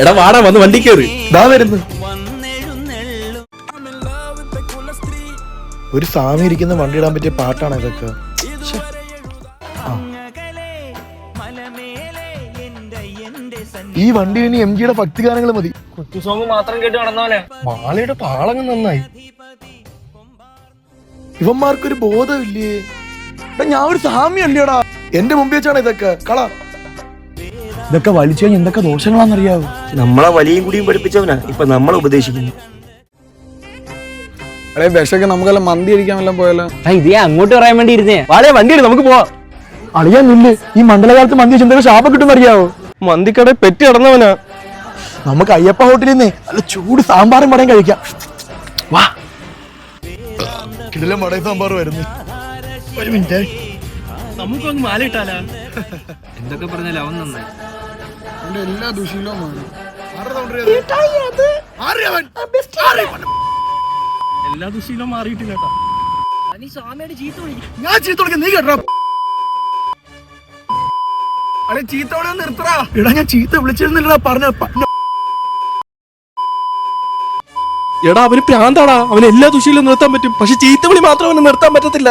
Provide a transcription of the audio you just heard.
എടാ വാടാ വന്ന് വണ്ടി കയറി ഇതാ വരുന്നു. ഒരു സ്വാമി ഇരിക്കുന്ന വണ്ടി ഇടാൻ പറ്റിയ പാട്ടാണ് ഇതൊക്കെ? ഈ വണ്ടി ഇനി എം ജിയുടെ ഭക്തി ഗാനങ്ങൾ മതി. കുത്തു സോങ് മാത്രം കേട്ട് നടന്നോലെ മാളയുടെ പാളങ്ങ് നന്നായി. ഇവന്മാർക്കൊരു ബോധമില്ലേ? എടാ ഞാൻ ഒരു സ്വാമി അല്ലേടാ എന്റെ മുമ്പിൽ വെച്ചാണ് ഇതൊക്കെ? കള. ഇതൊക്കെ വലിച്ചു കഴിഞ്ഞാൽ എന്തൊക്കെ ദോഷങ്ങളാണെന്നറിയാവോ? നമ്മളെ വലിയും കൂടിയും പഠിപ്പിച്ചവനാ. ഇപ്പൊ നമ്മളെ ഉപദേശിക്കുന്നു. അടേ വിഷക്ക് നമുക്കെല്ലാം മന്തി അടിക്കാൻ വല്ലതും പോയല്ലോ ഇത് ഞാൻ അങ്ങോട്ട് പറയാൻ വേണ്ടി ഇരുന്നേ. വളരെ വണ്ടി നമുക്ക് പോവാം. അളിയാ നില്ല്. ഈ മണ്ഡലകാലത്ത് മന്തി എന്തൊക്കെ ശാപം കിട്ടും അറിയാവോ മന്തിക്കട പെറ്റി നടന്നവനാ നമുക്ക് അയ്യപ്പ ഹോട്ടലിൽ നിന്ന് നല്ല ചൂട് സാമ്പാറും വടയും കഴിക്കാം. വാ. കിടിലം വടയും സാമ്പാർ വരുന്നു ഒരു മിനിറ്റ്. നമുക്കൊന്ന് മാല ഇട്ടാലാ? എന്തൊക്കെ പറഞ്ഞാലും അവൻ നന്നായി. എല്ലാ ദുശീലവും മാറി. എല്ലാ ദുശീലവും മാറിയിട്ടില്ല ചീത്ത ഞാൻ ചീത്ത വിളിക്കാൻ നീ കേട്ടോ. അടേ ചീത്തോടെ നിർത്തറാ എടാ ഞാൻ ചീത്ത വിളിച്ചിരുന്നില്ലടാ പറഞ്ഞ എടാ അവന് പ്രാന്താടാ. അവന് എല്ലാ ദുശീലും നിർത്താൻ പറ്റും. പക്ഷെ ചീത്തവിളി മാത്രം അവന് നിർത്താൻ പറ്റത്തില്ല.